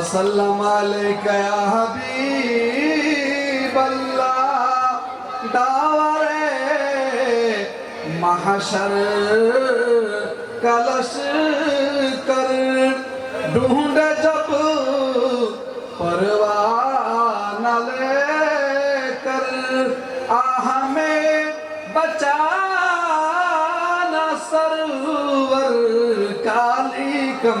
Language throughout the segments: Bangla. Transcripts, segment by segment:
وسلم عليك يا حبيب الله داور محشر کلش کر ڈھونڈے جب پروان لے کر آہ میں بچانا سرور کالی کم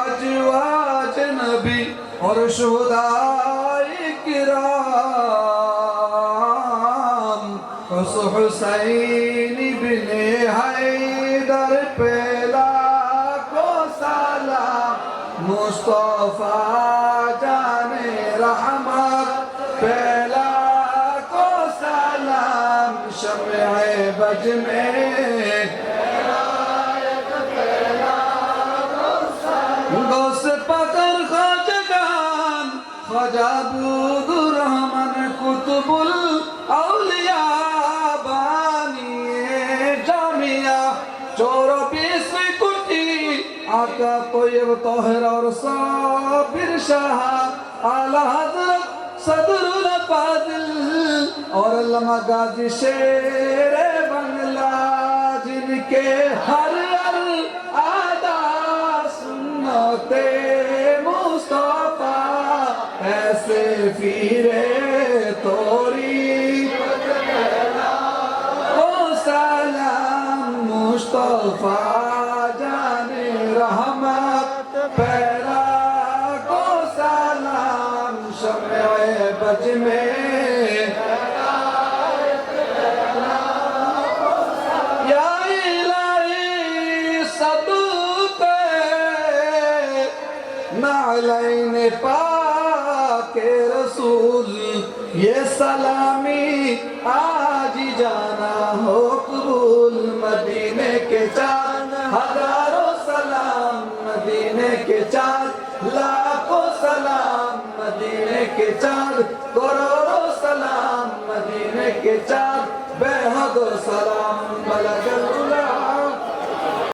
अजवाज नबी और शुदाई किराम उस हुसैन बिन हैदर पेला को सलाम मुस्तफा जाने रहमत पेला को सलाम शम्य बज में গস পাতার খাজগান খাজা বুদুর রহমান কুতুবুল আউলিয়া বানিয়ে জামিয়া চৌরবিশ কোটি আকা তৈব তহের और साबिर शाह आला हजरत सदरुल फाजिल और लमा गाजी शेर बंगला जिनके हर हर ایسے پیرے توری۔ او سلام مصطفیٰ جان رحمت، پیرا کو سلام شمع بج میں۔ علینا इलाही सदूते नालैन पाके रसूल ये सलामी आज जाना हो कबूल मदीने के चार हजारों सलाम मदीने के चार लाखों सलाम मदीने के चार करोड़ों सलाम मदीने के चार बेहद सलाम बलग